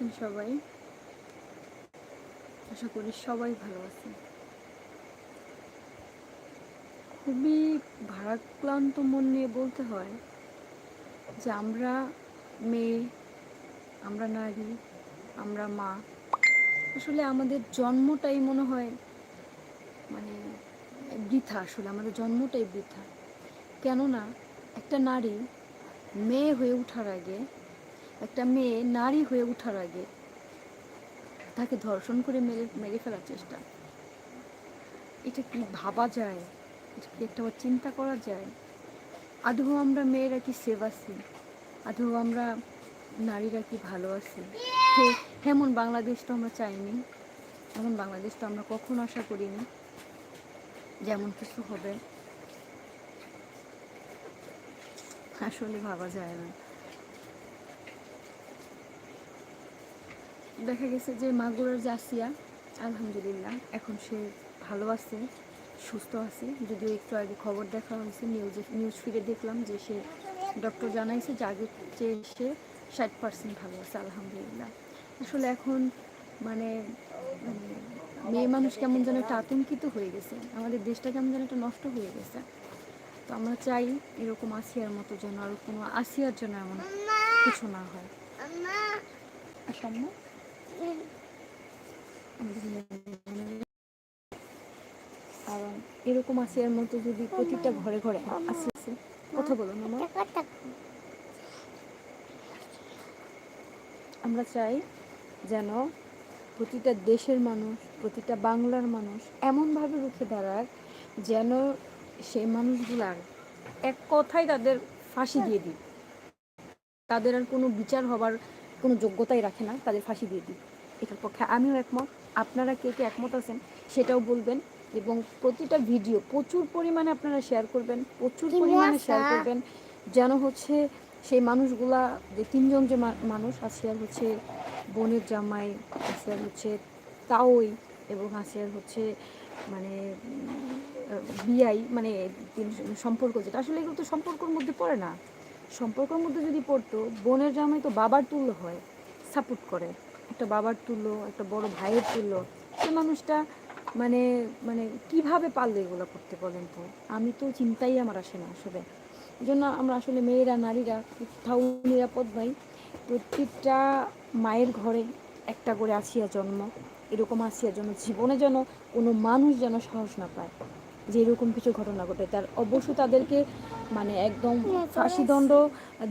আছেন সবাই? আশা করি সবাই ভালো আছেন। খুবই ভারাক্রান্ত মন নিয়ে বলতে হয় যে আমরা মেয়ে, আমরা নারী, আমরা মা, আসলে আমাদের জন্মটাই মনে হয় মানে বৃথা আসলে, আমাদের জন্মটাই বৃথা। কেননা একটা নারী মেয়ে হয়ে ওঠার আগে একটা মেয়ে নারী হয়ে ওঠার আগে তাকে ধর্ষণ করে মেরে মেরে ফেলার চেষ্টা। এটা কি ভাবা যায়? এটা কি একটা চিন্তা করা যায়? আদৌ আমরা মেয়েরা কি সেভ আছি? আদৌ আমরা নারীরা কি ভালো আছি? হে- এমন বাংলাদেশ তো আমরা চাইনি। এমন বাংলাদেশ তো আমরা কখনো আশা করিনি যেমন কিছু হবে। আসলে ভাবা যায় না। দেখা গেছে যে মাগুরার যে আসিয়া আলহামদুলিল্লাহ এখন সে ভালো আছে সুস্থ আছে। যদিও একটু আগে খবর দেখা হয়েছে নিউজে নিউজ ফিরে দেখলাম যে সে ডক্টর জানাইছে যে আগে চেয়ে সে ষাট পার্সেন্ট ভালো আছে আলহামদুলিল্লাহ। আসলে এখন মানে মানে মেয়ে মানুষ কেমন যেন একটা আতঙ্কিত হয়ে গেছে। আমাদের দেশটা কেমন যেন একটা নষ্ট হয়ে গেছে। তো আমরা চাই এরকম আসিয়ার মতো যেন আর কোনো আসিয়ার জন্য এমন কিছু না হয়। আসাম্মা কারণ এরকম আসিয়ার মতো যদি প্রতিটা ঘরে ঘরে আসি কথা বলুন আমার আমরা চাই যেন প্রতিটা দেশের মানুষ, প্রতিটা বাংলার মানুষ এমনভাবে রুখে দাঁড়ায় যেন সেই মানুষগুলার এক কথায় তাদের ফাঁসি দিয়ে দিই তাদের আর কোনো বিচার হবার কোনো যোগ্যতাই রাখে না, তাদের ফাঁসি দিয়ে দিই এটার পক্ষে আমিও একমত। আপনারা কে কে একমত আছেন সেটাও বলবেন এবং প্রতিটা ভিডিও প্রচুর পরিমাণে আপনারা শেয়ার করবেন প্রচুর পরিমাণে শেয়ার করবেন যেন হচ্ছে সেই মানুষগুলা যে তিনজন যে মানুষ আসিয়ার হচ্ছে বোনের জামাই আসিয়ার হচ্ছে তাওই এবং আসিয়ার হচ্ছে মানে বিয়াই মানে তিন- সম্পর্ক যেটা আসলে এগুলো তো সম্পর্কর মধ্যে পড়ে না। সম্পর্কের মধ্যে যদি পড়তো বোনের জামাই তো বাবার তুল্য হয় সাপোর্ট করে। একটা বাবার তুল্য একটা বড় ভাইয়ের তুল্য সে মানুষটা মানে মানে কীভাবে পারল এগুলো করতে বলেন তো? আমি তো চিন্তাই আমার আসে না আসলে। এই জন্য আমরা আসলে মেয়েরা নারীরা কোথাও নিরাপদ নই। প্রত্যেকটা মায়ের ঘরে একটা করে আসিয়া জন্ম এরকম আসিয়া জন্য জীবনে যেন কোনো মানুষ যেন সাহস না পায় যে এরকম কিছু ঘটনা ঘটে। তার অবশ্যই তাদেরকে মানে একদম ফাঁসি দণ্ড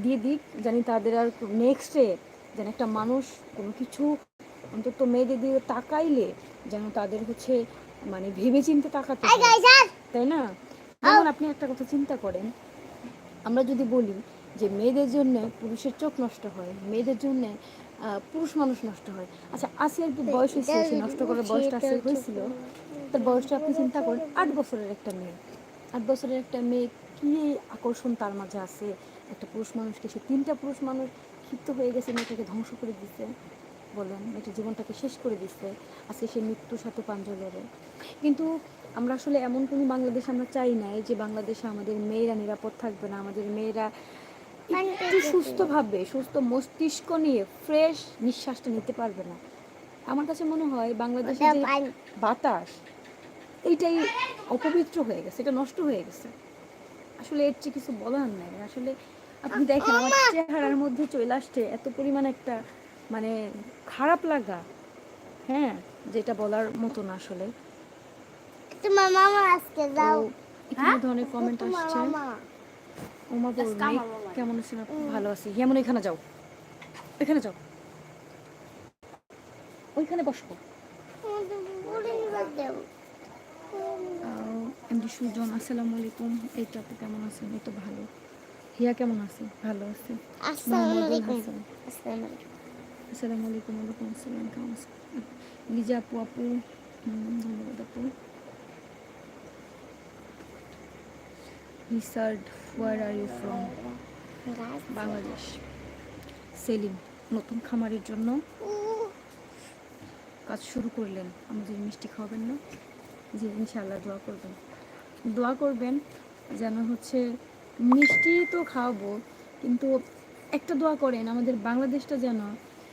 দিয়ে দিক জানি তাদের আর নেক্সটে যেন একটা মানুষ কোনো কিছু অন্তত মেয়েদের দিকে তাকাইলে যেন তাদের হচ্ছে মানে ভেবে চিন্তে তাকাতে তাই না? যেমন আপনি একটা কথা চিন্তা করেন আমরা যদি বলি যে মেয়েদের জন্য পুরুষের চোখ নষ্ট হয় মেয়েদের জন্য পুরুষ মানুষ নষ্ট হয়। আচ্ছা আসিয়ার কি বয়স হয়েছিল সে নষ্ট করার বয়সটা আসিয়ার হয়েছিল। তার বয়সটা আপনি চিন্তা করেন আট বছরের একটা মেয়ে। আট বছরের একটা মেয়ে কি আকর্ষণ তার মাঝে আছে? একটা পুরুষ মানুষকে সে তিনটা পুরুষ মানুষ ক্ষিপ্ত হয়ে গেছে মেয়েটাকে ধ্বংস করে দিচ্ছে বলেন মেয়েটার জীবনটাকে শেষ করে দিচ্ছে আজকে সে মৃত্যুর সাথে পাঞ্জা লড়ে কিন্তু আমরা আসলে এমন কোনো বাংলাদেশ আমরা চাই না যে বাংলাদেশে আমাদের মেয়েরা নিরাপদ থাকবে না। আমাদের মেয়েরা একটু সুস্থভাবে সুস্থ মস্তিষ্ক নিয়ে ফ্রেশ নিঃশ্বাসটা নিতে পারবে না। আমার কাছে মনে হয় বাংলাদেশে যে বাতাস এইটাই অপবিত্র হয়ে গেছে এটা নষ্ট হয়ে গেছে। আসলে এর চেয়ে কিছু বলার নাই। আসলে আপনি দেখেন আমার চেহারার মধ্যে চলে আসছে এত পরিমাণ একটা মানে খারাপ লাগা। হ্যাঁ যেটা বলার মতো না আসলে। তোমার মামা আজকে যাও। এখানে ধরনের কমেন্ট আসছে। ওমা বল মেঘ কেমন আছেন? ভালো আছি। যেমন এখানে যাও। এখানে যাও। ওইখানে বসবো এমডি সুজন আসসালামু আলাইকুম। এই তো আপনি কেমন আছেন? এই তো ভালো। হিয়া কেমন আছে ভালো আছে আসসালামু আলাইকুম। আসসালামু আলাইকুম। আসসালামু আলাইকুম ওয়ালাইকুম আসসালাম কেমন আছেন? লিজা আপু আপু ধন্যবাদ আপু। Richard are you from Bangladesh. Selim নতুন খামারের জন্য কাজ শুরু করলেন। আমাদের মিষ্টি খাওয়াবেন না জি ইনশাআল্লাহ দোয়া করবেন। দোয়া করবেন যেন হচ্ছে মিষ্টি তো খাওয়াবো কিন্তু একটা দোয়া করেন আমাদের বাংলাদেশটা যেন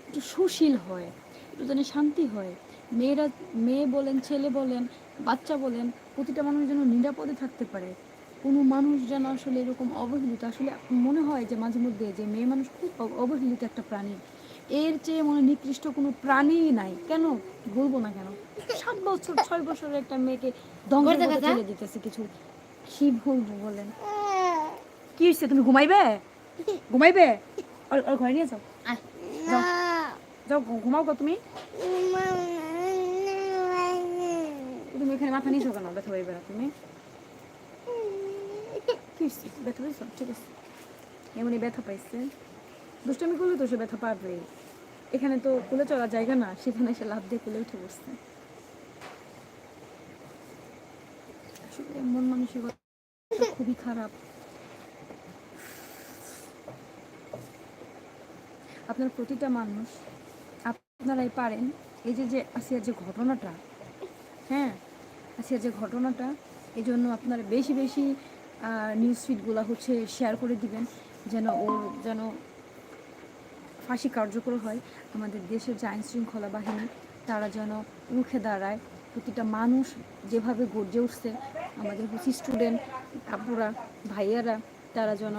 একটু সুশীল হয় একটু যেন শান্তি হয়। মেয়েরা মেয়ে বলেন ছেলে বলেন বাচ্চা বলেন প্রতিটা মানুষ যেন নিরাপদে থাকতে পারে। কোনো মানুষ যেন আসলে এরকম অবহেলিত আসলে মনে হয় যে মাঝে মধ্যে যে মেয়ে মানুষ খুব অবহেলিত একটা প্রাণী। এর চেয়ে মনে নিকৃষ্ট কোনো প্রাণীই নাই। কেন? বলব না কেন? সাত বছর ছয় বছরের একটা মেয়েকে পথে ঠেলে দিতেছে কিছু কি বলব বলেন। কি হচ্ছে তুমি ঘুমাইবে? ঘুমাইবে? ওর ওর ঘরে নিয়ে যাও। যাও। ঘুমাও গো তুমি। তুমি এখানে মাথা নিয়েছো কেন ব্যথা পাইবে না তুমি। কি হচ্ছে ব্যথা পাইছো? ঠিক আছে। এমনি ব্যথা পাইছে। দুষ্টামি করলে তো সে ব্যথা পাবে। এখানে তো কুলে চলার জায়গা না সেখানে এসে লাভ দিয়ে কুলে উঠে বসছে। মন মানসিকতা খুবই খারাপ। আপনার প্রতিটা মানুষ, আপনারাই পারেন এই যে যে আসিয়ার যে ঘটনাটা হ্যাঁ? আসিয়ার যে ঘটনাটা, এই জন্য আপনারা বেশি বেশি নিউজ ফিডগুলো হচ্ছে শেয়ার করে দিবেন, যেন ওর যেন ফাঁসি কার্যকর হয়। আমাদের দেশের যে আইন শৃঙ্খলা বাহিনী, তারা যেন রুখে দাঁড়ায়। প্রতিটা মানুষ যেভাবে গর্জে উঠছে, আমাদের হচ্ছে স্টুডেন্ট আপুরা, ভাইয়ারা তারা যেন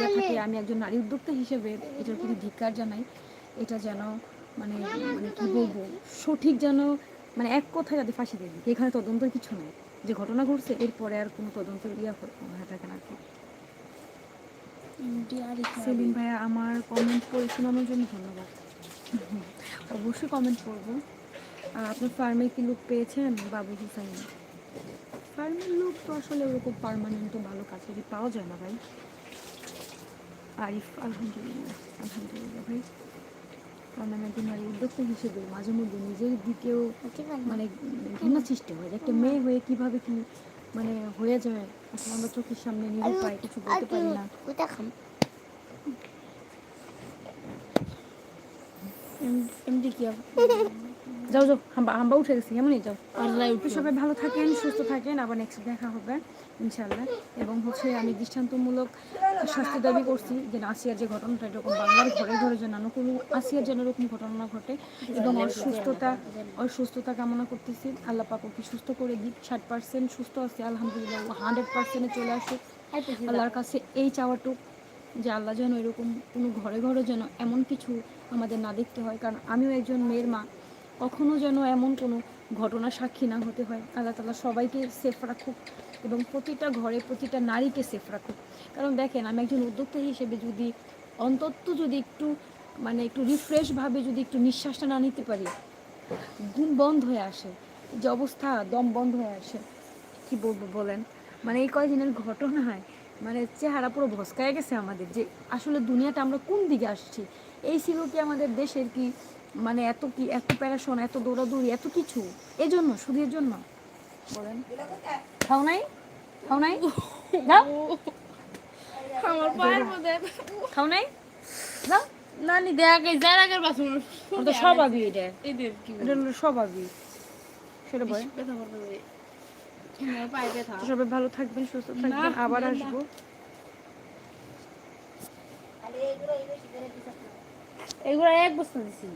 ইয়ে থাকে আমি একজন নারী উদ্যোক্তা হিসেবে এটার প্রতি ধিক্কার জানাই। এটা যেন মানে মানে কি বলব? সঠিক যেন মানে এক কথায় যাতে ফাঁসি দেয় এখানে তদন্তের কিছু নেই। যে ঘটনা ঘটছে এরপরে আর কোনো তদন্ত ইয়া হয়ে থাকে না সেলিম ভাইয়া আমার কমেন্ট পড়ে শোনানোর জন্য ধন্যবাদ। অবশ্যই কমেন্ট করব আর আপনার ফার্মে কি লুক পেয়েছেন? বাবু হুসাইন। ফার্মের লুক তো আসলে ওরকম পারমানেন্ট ভালো কাছেরই পাওয়া যায় না ভাই। আরিফ আলহামদুলিল্লাহ আলহামদুলিল্লাহ ভাই। আমি নারী উদ্যোক্তা হিসেবে মাঝে মধ্যে নিজের দিকেও মানে ঘৃণা সৃষ্টি হয়। একটা মেয়ে হয়ে কীভাবে কি মানে হয়ে যায় আসলে আমরা চোখের সামনে নিরুপায় কিছু বলতে পারি না। খাম। কি যাও যাও হাম্বা হাম্বা উঠে গেছি এমনই যাও? সবাই ভালো থাকেন সুস্থ থাকেন আবার নেক্সট দেখা হবে ইনশাল্লাহ এবং হচ্ছে আমি দৃষ্টান্তমূলক শাস্তি দাবি করছি যে আসিয়ার যে ঘটনাটা এরকম বাংলার ঘরে ঘরে যেন কোনো আসিয়ার যেন এরকম ঘটনা ঘটে এবং ওর সুস্থতা ওর সুস্থতা কামনা করতেছি। আল্লাহ পাক ওকে সুস্থ করে দিক ষাট পার্সেন্ট সুস্থ আছে আলহামদুলিল্লাহ হান্ড্রেড পার্সেন্টে চলে আসুক। আল্লাহর কাছে এই চাওয়াটুক যে আল্লাহ যেন এরকম কোনো ঘরে ঘরে যেন এমন কিছু আমাদের না দেখতে হয়। কারণ আমিও একজন মেয়ের মা কখনো যেন এমন কোনো ঘটনা সাক্ষী না হতে হয়। আল্লাহ তালা সবাইকে সেফ রাখুক এবং প্রতিটা ঘরে প্রতিটা নারীকে সেফ রাখুক। কারণ দেখেন, আমি একজন উদ্যোক্তা হিসেবে যদি অন্তত যদি একটু মানে একটু রিফ্রেশভাবে যদি একটু নিঃশ্বাসটা না নিতে পারি, ঘুম বন্ধ হয়ে আসে, যে অবস্থা দম বন্ধ হয়ে আসে, কি বলব বলেন? মানে এই কয়দিনের ঘটনায় মানে চেহারা পুরো ভস্কায় গেছে আমাদের যে আসলে দুনিয়াটা আমরা কোন দিকে আসছি? এই ছিল কি আমাদের দেশের কি মানে এত কি এত প্যারাশন এত দৌড়াদৌড়ি এত কিছু? এজন্য শুধু এর জন্য বলেন। খাও নাই? খাও নাই? যাও আমার পায়ের মধ্যে খাও নাই? যাও নানি দেখা গেছে যার আগের বাসন। তো স্বভাবই এটা। এদের কি এটা হলো স্বভাবই সেটা বলে সবাই ভালো থাকবেন সুস্থ থাকবেন। আবার আসব। এগুলো এক বস্তা দিছি।